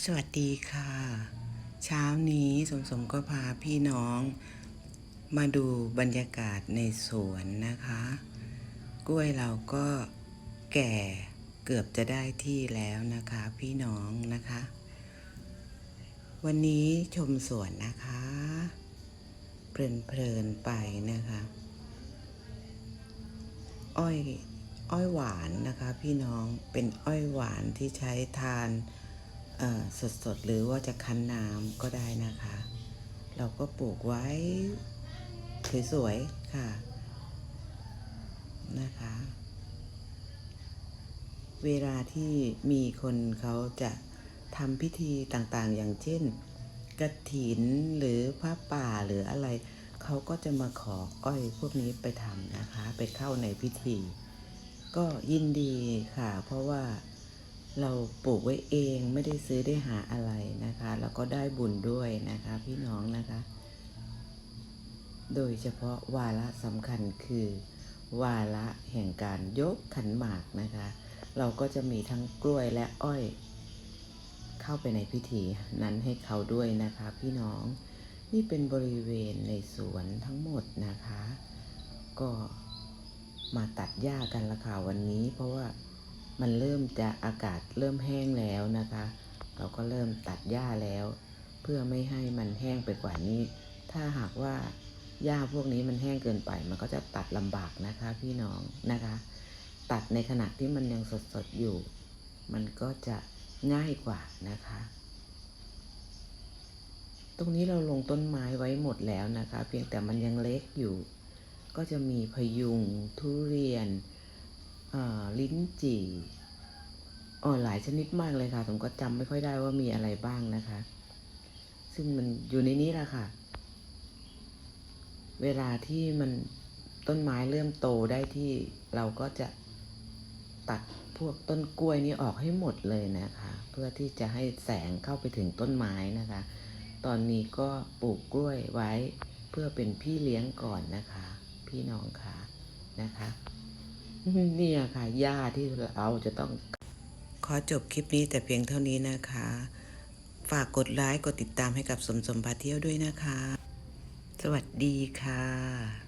สวัสดีค่ะ เช้านี้สมสมก็พาพี่น้องมาดูบรรยากาศในสวนนะคะ กล้วยเราก็แก่เกือบจะได้ที่แล้วนะคะพี่น้องนะคะ วันนี้ชมสวนนะคะ เพลินๆไปนะคะ อ้อยอ้อยหวานนะคะพี่น้องเป็นอ้อยหวานที่ใช้ทาน สดสดๆ หรือว่าจะคั้นน้ำก็ได้นะคะ เราก็ปลูกไว้สวยๆ ค่ะ นะคะ เวลาที่มีคนเขาจะทำพิธีต่างๆ อย่างเช่นกระถินหรือผ้าป่าหรืออะไร เขาก็จะมาขออ้อยพวกนี้ไปทำนะคะ ไปเข้าในพิธี ก็ยินดีค่ะ เพราะว่า เราปลูกไว้เองไม่ได้ซื้อได้หาอะไรนะคะ แล้วก็ได้บุญด้วยนะคะพี่น้องนะคะ โดยเฉพาะวาระสำคัญคือ วาระแห่งการยกขันหมากนะคะ เราก็จะมีทั้งกล้วยและอ้อย เข้าไปในพิธีนั้นให้เขาด้วยนะคะพี่น้องนี่เป็นบริเวณในสวนทั้งหมดนะคะ ก็มาตัดหญ้ากันละค่ะวันนี้เพราะว่า มันเริ่มจะอากาศเริ่มแห้งแล้วนะคะ เราก็เริ่มตัดหญ้าแล้ว เพื่อไม่ให้มันแห้งไปกว่านี้ ถ้าหากว่าหญ้าพวกนี้มันแห้งเกินไป มันก็จะตัดลำบากนะคะพี่น้องนะคะ ตัดในขณะที่มันยังสดๆอยู่ มันก็จะง่ายกว่านะคะ ตรงนี้เราลงต้นไม้ไว้หมดแล้วนะคะ เพียงแต่มันยังเล็กอยู่ ก็จะมีพยุงทุเรียน ลิ้นจี่อ๋อหลายชนิดมากเลยค่ะ ผมก็จำไม่ค่อยได้ว่ามีอะไรบ้างนะคะ ซึ่งมันอยู่ในนี้แหละค่ะ เวลาที่มันต้นไม้เริ่มโตได้ที่เราก็จะตัดพวกต้นกล้วยนี้ออกให้หมดเลยนะคะ เพื่อที่จะให้แสงเข้าไปถึงต้นไม้นะคะ ตอนนี้ก็ปลูกกล้วยไว้เพื่อเป็นพี่เลี้ยงก่อนนะคะ พี่น้องค่ะนะคะ เนี่ยค่ะหญ้าที่เราจะต้อง ขอจบคลิปนี้แต่เพียงเท่านี้นะคะ ฝากกดไลค์กดติดตามให้กับสมสมพาเที่ยวด้วยนะคะ สวัสดีค่ะ